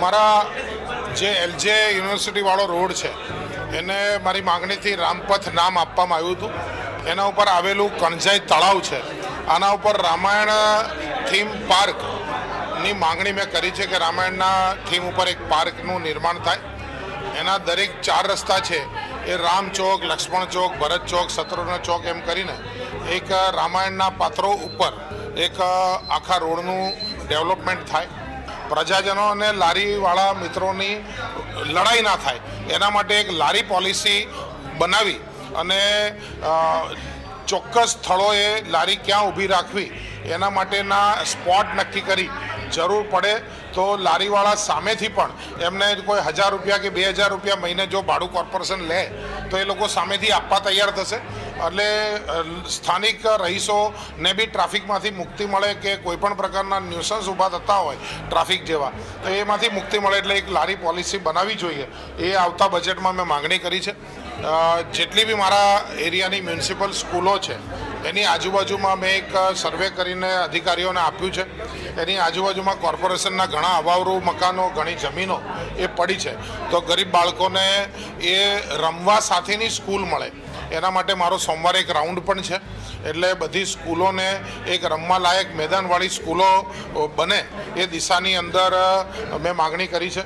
મારા જે LJ યુનિવર્સિટીવાળો road છે, એને મારી માગણીથી રામપથ નામ આપવામાં આવ્યું હતું. એના ઉપર આવેલું કણજાઈ તળાવ છે. આના ઉપર રામાયણ થીમ પાર્કની માગણી મેં કરી છે કે રામાયણના થીમ ઉપર એક પાર્કનું નિર્માણ થાય. એના દરેક ચાર રસ્તા છે, એ રામ ચોક, લક્ષ્મણ ચોક, ભરત ચોક, શત્રુઘ્ન ચોક એમ કરીને એક રામાયણના પાત્રો ઉપર એક આખા રોડનું ડેવલપમેન્ટ થાય. પ્રજાજનો અને લારીવાળા મિત્રોની લડાઈ ના થાય. એના માટે એક લારી પોલિસી બનાવી અને ચોક્કસ સ્થળોએ લારી ક્યાં ઊભી રાખવી એના માટેના સ્પોટ નક્કી કરી જરૂર પડે તો લારીવાળા સામેથી પણ એમને કોઈ હજાર રૂપિયા કે બે હજાર રૂપિયા મહિને જો ભાડું કોર્પોરેશન લે તો એ લોકો સામેથી આપવા તૈયાર થશે. એટલે સ્થાનિક રહીશોને બી ટ્રાફિકમાંથી મુક્તિ મળે કે કોઈ પણ પ્રકારના ન્યુસન્સ ઊભા થતા હોય ટ્રાફિક જેવા, તો એમાંથી મુક્તિ મળે એટલે એક લારી પોલિસી બનાવવી જોઈએ. એ આવતા બજેટમાં મેં માગણી કરી છે. જેટલી બી મારા એરિયાની મ્યુનિસિપલ સ્કૂલો છે, એની આજુબાજુમાં મેં એક સર્વે કરીને અધિકારીઓને આપ્યું છે. એની આજુબાજુમાં કોર્પોરેશનના ઘણા અભાવરૂ મકાનો, ઘણી જમીનો એ પડી છે. તો ગરીબ બાળકોને એ રમવા સાથેની સ્કૂલ મળે. એના માટે મારો સોમવારે એક રાઉન્ડ પણ છે. એટલે બધી સ્કૂલોને એક રમવાલાયક મેદાનવાળી સ્કૂલો બને એ દિશાની અંદર મેં માગણી કરી છે.